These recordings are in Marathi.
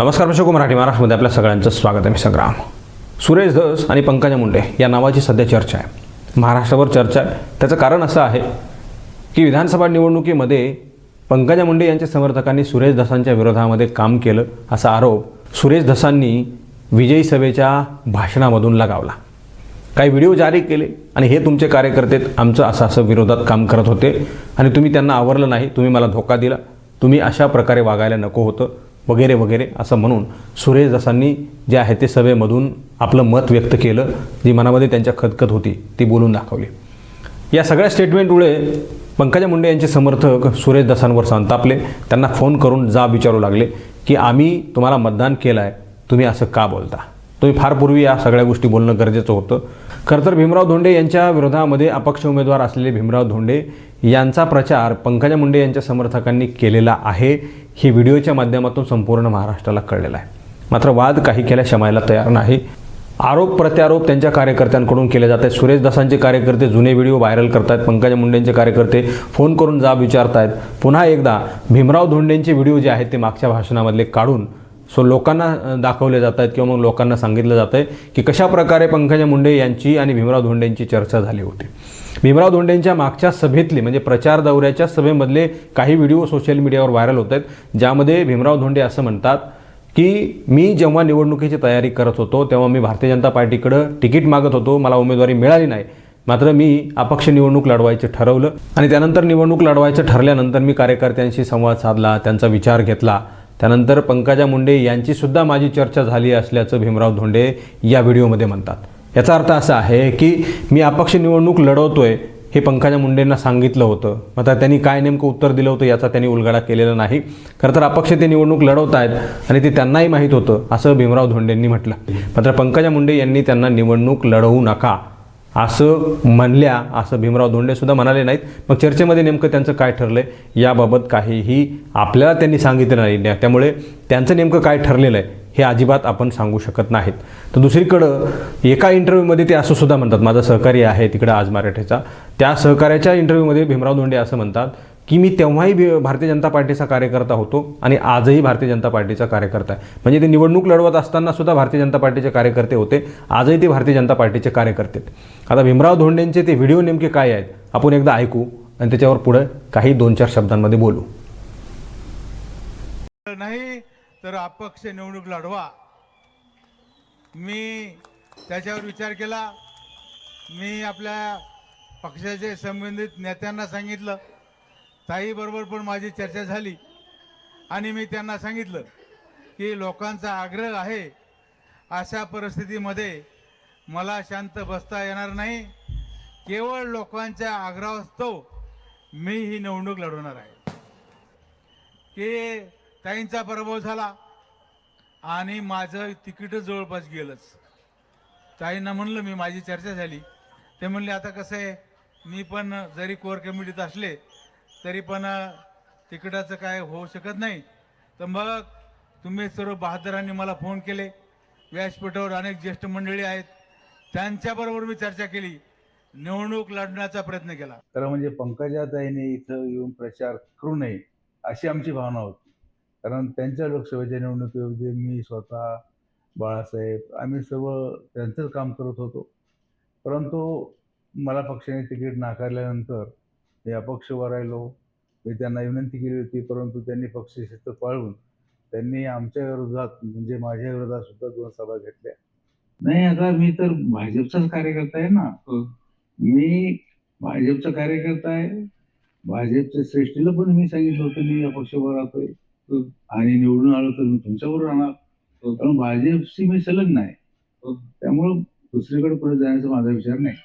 नमस्कार मी मराठी महाराष्ट्रामध्ये आपल्या सगळ्यांचं स्वागत आहे मी संग्राम. सुरेश धस आणि पंकजा मुंडे या नावाची सध्या चर्चा आहे. महाराष्ट्रावर चर्चा आहे. त्याचं कारण असं आहे की विधानसभा निवडणुकीमध्ये पंकजा मुंडे यांच्या समर्थकांनी सुरेश धसांच्या विरोधामध्ये काम केलं असा आरोप सुरेश धसांनी विजयी सभेच्या भाषणामधून लगावला. काही व्हिडिओ जारी केले आणि हे तुमचे कार्यकर्ते आमचं असं असं विरोधात काम करत होते आणि तुम्ही त्यांना आवरलं नाही तुम्ही मला धोका दिला. तुम्ही अशा प्रकारे वागायला नको होतं. वगैरे वगैरे असं म्हणून सुरेश दासांनी जे आहे ते सभेमधून आपलं मत व्यक्त केलं जी मनामध्ये त्यांच्या खतखत होती ती बोलून दाखवली. या सगळ्या स्टेटमेंटमुळे पंकजा मुंडे यांचे समर्थक सुरेश दासांवर संतापले. त्यांना फोन करून जाब विचारू लागले की आम्ही तुम्हाला मतदान केलं आहे तुम्ही असं का बोलता? तुम्ही फार पूर्वी या सगळ्या गोष्टी बोलणं गरजेचं होतं. खरं तर भीमराव धोंडे यांच्या विरोधामध्ये अपक्ष उमेदवार असलेले भीमराव धोंडे यांचा प्रचार पंकजा मुंडे यांच्या समर्थकांनी केलेला आहे. हे व्हिडिओच्या माध्यमातून संपूर्ण महाराष्ट्राला कळलेलं आहे. मात्र वाद काही केल्या क्षमायला तयार नाही. आरोप प्रत्यारोप त्यांच्या कार्यकर्त्यांकडून केले जात आहेत. सुरेश दासांचे कार्यकर्ते जुने व्हिडिओ व्हायरल करतायत. पंकजा मुंडेंचे कार्यकर्ते फोन करून जाब विचारत आहेत पुन्हा एकदा भीमराव धोंडेंचे व्हिडिओ जे आहेत ते मागच्या भाषणामधले काढून सो लोकांना दाखवले जात आहेत किंवा मग लोकांना सांगितलं जातं आहे की कशा प्रकारे पंकजा मुंडे यांची आणि भीमराव धोंडेंची चर्चा झाली होती. भीमराव धोंडेंच्या मागच्या सभेतले म्हणजे प्रचार दौऱ्याच्या सभेमधले काही व्हिडिओ सोशल मीडियावर व्हायरल होत आहेत ज्यामध्ये भीमराव धोंडे असं म्हणतात की मी जेव्हा निवडणुकीची तयारी करत होतो तेव्हा मी भारतीय जनता पार्टीकडं तिकीट मागत होतो मला उमेदवारी मिळाली नाही. मात्र मी अपक्ष निवडणूक लढवायचं ठरवलं आणि त्यानंतर निवडणूक लढवायचं ठरल्यानंतर मी कार्यकर्त्यांशी संवाद साधला त्यांचा विचार घेतला. त्यानंतर पंकजा मुंडे यांची सुद्धा माझी चर्चा झाली असल्याचं भीमराव धोंडे या व्हिडिओमध्ये म्हणतात. याचा अर्थ असा आहे की मी अपक्ष निवडणूक लढवतोय हे पंकजा मुंडेंना सांगितलं होतं. आता त्यांनी काय नेमकं उत्तर दिलं होतं याचा त्यांनी उलगडा केलेला नाही. खरं तर अपक्ष ते निवडणूक लढवत आहेत आणि ते त्यांनाही माहीत होतं असं भीमराव धोंडेंनी म्हटलं. मात्र पंकजा मुंडे यांनी त्यांना निवडणूक लढवू नका. असं म्हणल्या असं भीमराव धोंडेसुद्धा म्हणाले नाहीत. मग चर्चेमध्ये नेमकं त्यांचं काय ठरलंय याबाबत काहीही आपल्याला त्यांनी सांगितलं नाही त्यामुळे त्यांचं नेमकं काय ठरलेलं आहे हे अजिबात आपण सांगू शकत नाहीत. तर दुसरीकडं एका इंटरव्ह्यूमध्ये ते असं सुद्धा म्हणतात माझा सहकारी आहे तिकडं आज मराठीचा. त्या सहकार्याच्या इंटरव्ह्यूमध्ये भीमराव धोंडे असं म्हणतात की मी तेव्हाही भारतीय जनता पार्टीचा कार्यकर्ता होतो आणि आजही भारतीय जनता पार्टीचा कार्यकर्ता आहे. म्हणजे ते निवडणूक लढवत असताना सुद्धा भारतीय जनता पार्टीचे कार्यकर्ते होते. आजही ते भारतीय जनता पार्टीचे कार्यकर्ते आहेत. आता भीमराव धोंडेंचे ते व्हिडिओ नेमके काय आहेत आपण एकदा ऐकू आणि त्याच्यावर पुढे काही दोन चार शब्दांमध्ये बोलू. नाही तर अपक्ष निवडणूक लढवा. मी त्याच्यावर विचार केला. मी आपल्या पक्षाचे संबंधित नेत्यांना सांगितलं. ताईबरोबर पण माझी चर्चा झाली. आणि मी त्यांना सांगितलं की लोकांचा आग्रह आहे अशा परिस्थितीमध्ये मला शांत बसता येणार नाही. केवळ लोकांच्या आग्रहास्तव मी ही निवडणूक लढवणार आहे. की ताईंचा पराभव झाला आणि माझं तिकीटच जवळपास गेलंच. ताईंना म्हणलं मी माझी चर्चा झाली. ते म्हणले आता कसं आहे मी पण जरी कोर कमिटीत असले तरी पण तिकिटाचं काय होऊ शकत नाही. तर मग तुम्ही सर्व बहादरांनी मला फोन केले. व्यासपीठावर अनेक ज्येष्ठ मंडळी आहेत. त्यांच्याबरोबर मी चर्चा केली. निवडणूक लढण्याचा प्रयत्न केला. तर म्हणजे पंकजाताईने इथं येऊन प्रचार करू नये अशी आमची भावना होती. कारण त्यांच्या लोकसभेच्या निवडणुकीमध्ये मी स्वतः बाळासाहेब आम्ही सर्व त्यांचंच काम करत होतो. परंतु मला पक्षाने तिकीट नाकारल्यानंतर मी अपक्षवर राहिलो मी त्यांना विनंती केली होती परंतु त्यांनी पक्षशिस्त पाळून त्यांनी आमच्या विरोधात म्हणजे माझ्या विरोधात सुद्धा दोन सभा घेतल्या. नाही आता मी तर भाजपचाच कार्यकर्ता आहे ना. मी भाजपचा कार्यकर्ता आहे. भाजपच्या श्रेष्ठीला पण मी सांगितलं होतं मी या पक्षावर राहतोय. आणि निवडून आलो तर मी तुमच्याबरोबर राहणार. कारण भाजपशी मी संलग्न आहे. त्यामुळं दुसरीकडे पुढे जाण्याचा माझा विचार नाही.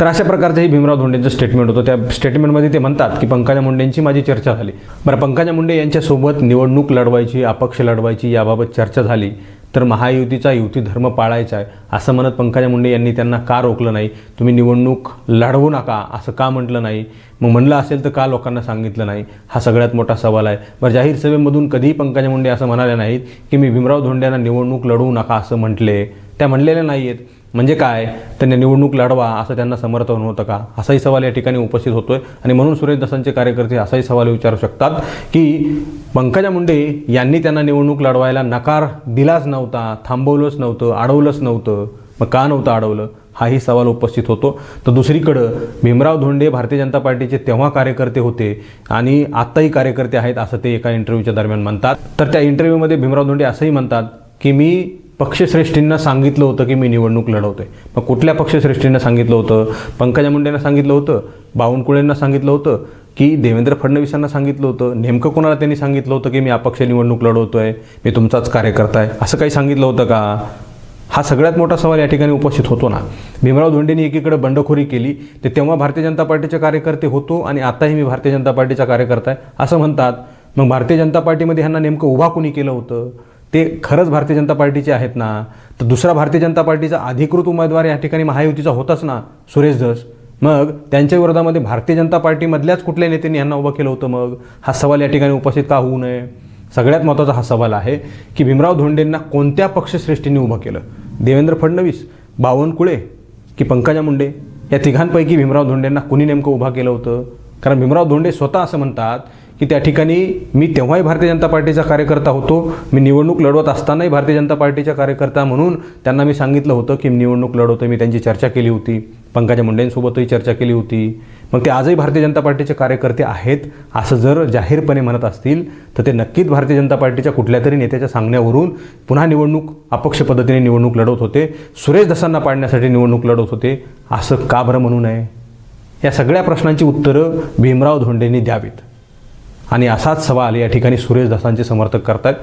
तर अशा प्रकारचं हे भीमराव धोंडेंचं स्टेटमेंट होतं. त्या स्टेटमेंटमध्ये ते म्हणतात की पंकजा मुंडेंची माझी चर्चा झाली. बरं पंकजा मुंडे यांच्यासोबत निवडणूक लढवायची अपक्ष लढवायची याबाबत चर्चा झाली. तर महायुतीचा युती धर्म पाळायचा आहे असं म्हणत पंकजा मुंडे यांनी त्यांना का रोखलं नाही? तुम्ही निवडणूक लढवू नका असं का म्हटलं नाही? मग म्हणलं असेल तर का लोकांना सांगितलं नाही? हा सगळ्यात मोठा सवाल आहे. बरं जाहीर सभेमधून कधीही पंकजा मुंडे असं म्हणाले नाहीत की मी भीमराव धोंड्यांना निवडणूक लढवू नका असं म्हटले. त्या म्हणलेल्या नाही आहेत म्हणजे काय? त्यांनी निवडणूक लढवा असं त्यांना समर्थन होतं का? असाही सवाल या ठिकाणी उपस्थित होतोय. आणि म्हणून सुरेश दसांचे कार्यकर्ते असाही सवाल विचारू शकतात की पंकजा मुंडे यांनी त्यांना निवडणूक लढवायला नकार दिलाच नव्हता थांबवलंच नव्हतं अडवलंच नव्हतं. मग का नव्हतं अडवलं? हाही सवाल उपस्थित होतो. तर दुसरीकडं भीमराव धोंडे भारतीय जनता पार्टीचे तेव्हा कार्यकर्ते होते आणि आत्ताही कार्यकर्ते आहेत असं ते एका इंटरव्ह्यूच्या दरम्यान म्हणतात. तर त्या इंटरव्ह्यूमध्ये भीमराव धोंडे असंही म्हणतात की मी पक्षश्रेष्ठींना सांगितलं होतं की मी निवडणूक लढवते मग कुठल्या पक्षश्रेष्ठींना सांगितलं होतं? पंकजा मुंडेंना सांगितलं होतं? बावनकुळेंना सांगितलं होतं? की देवेंद्र फडणवीसांना सांगितलं होतं? नेमकं कोणाला त्यांनी सांगितलं होतं की मी अपक्ष निवडणूक लढवतो आहे मी तुमचाच कार्यकर्ता आहे असं काही सांगितलं होतं का? हा सगळ्यात मोठा सवाल या ठिकाणी उपस्थित होतो ना. भीमराव धोंडेंनी एकीकडे बंडखोरी केली ते तेव्हा भारतीय जनता पार्टीचे कार्यकर्ते होतो आणि आताही मी भारतीय जनता पार्टीचा कार्यकर्ता आहे असं म्हणतात. मग भारतीय जनता पार्टीमध्ये ह्यांना नेमकं उभा कोणी केलं होतं? ते खरंच भारतीय जनता पार्टीचे आहेत ना तर दुसरा भारतीय जनता पार्टीचा अधिकृत उमेदवार या ठिकाणी महायुतीचा होताच ना सुरेश धस. मग त्यांच्या विरोधामध्ये भारतीय जनता पार्टीमधल्याच कुठल्या नेत्यांनी यांना उभं केलं होतं मग? हा सवाल या ठिकाणी उपस्थित का होऊ नये? सगळ्यात महत्त्वाचा हा सवाल आहे की भीमराव धोंडेंना कोणत्या पक्षश्रेष्ठींनी उभं केलं? देवेंद्र फडणवीस बावनकुळे की पंकजा मुंडे? या तिघांपैकी भीमराव धोंडेंना कुणी नेमकं उभा केलं होतं? कारण भीमराव धोंडे स्वतः असं म्हणतात की त्या ठिकाणी मी तेव्हाही भारतीय जनता पार्टीचा कार्यकर्ता होतो. मी निवडणूक लढवत असतानाही भारतीय जनता पार्टीचा कार्यकर्ता म्हणून त्यांना मी सांगितलं होतं की निवडणूक लढवतो मी त्यांची चर्चा केली होती. पंकजा मुंडेंसोबतही चर्चा केली होती. मग ते आजही भारतीय जनता पार्टीचे कार्यकर्ते आहेत असं जर जाहीरपणे म्हणत असतील तर ते नक्कीच भारतीय जनता पार्टीच्या कुठल्या तरी नेत्याच्या सांगण्यावरून पुन्हा निवडणूक अपक्ष पद्धतीने निवडणूक लढवत होते. सुरेश दसांना पाडण्यासाठी निवडणूक लढवत होते. असं का बरं म्हणू नये? या सगळ्या प्रश्नांची उत्तरं भीमराव धोंडेंनी द्यावीत. आणि असाच सवाल या ठिकाणी सुरेश दासांचे समर्थक करतात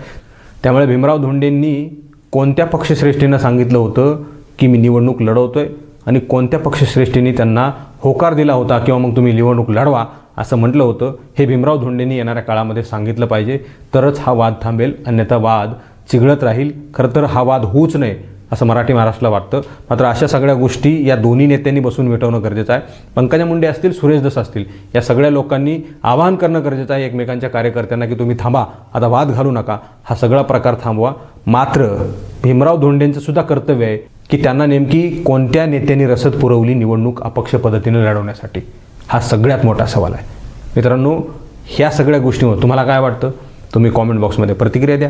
त्यामुळे भीमराव धोंडेंनी कोणत्या पक्षश्रेष्ठींना सांगितलं होतं की मी निवडणूक लढवतो आहे आणि कोणत्या पक्षश्रेष्ठींनी त्यांना होकार दिला होता किंवा मग तुम्ही निवडणूक लढवा असं म्हटलं होतं हे भीमराव धोंडेंनी येणाऱ्या काळामध्ये सांगितलं पाहिजे. तरच हा वाद थांबेल अन्यथा वाद चिघळत राहील. खरं तर हा वाद होऊच नये असं मराठी महाराष्ट्राला वाटतं. मात्र अशा सगळ्या गोष्टी या दोन्ही नेत्यांनी बसून मिटवणं गरजेचं आहे. पंकजा मुंडे असतील सुरेश दस असतील या सगळ्या लोकांनी आवाहन करणं गरजेचं आहे एकमेकांच्या कार्यकर्त्यांना की तुम्ही थांबा आता वाद घालू नका. हा सगळा प्रकार थांबवा. मात्र भीमराव धोंडेंचं सुद्धा कर्तव्य आहे की त्यांना नेमकी कोणत्या नेत्यांनी रसद पुरवली निवडणूक अपक्ष पद्धतीने लढवण्यासाठी. हा सगळ्यात मोठा सवाल आहे. मित्रांनो ह्या सगळ्या गोष्टींवर तुम्हाला काय वाटतं? तुम्ही कॉमेंट बॉक्समध्ये प्रतिक्रिया द्या.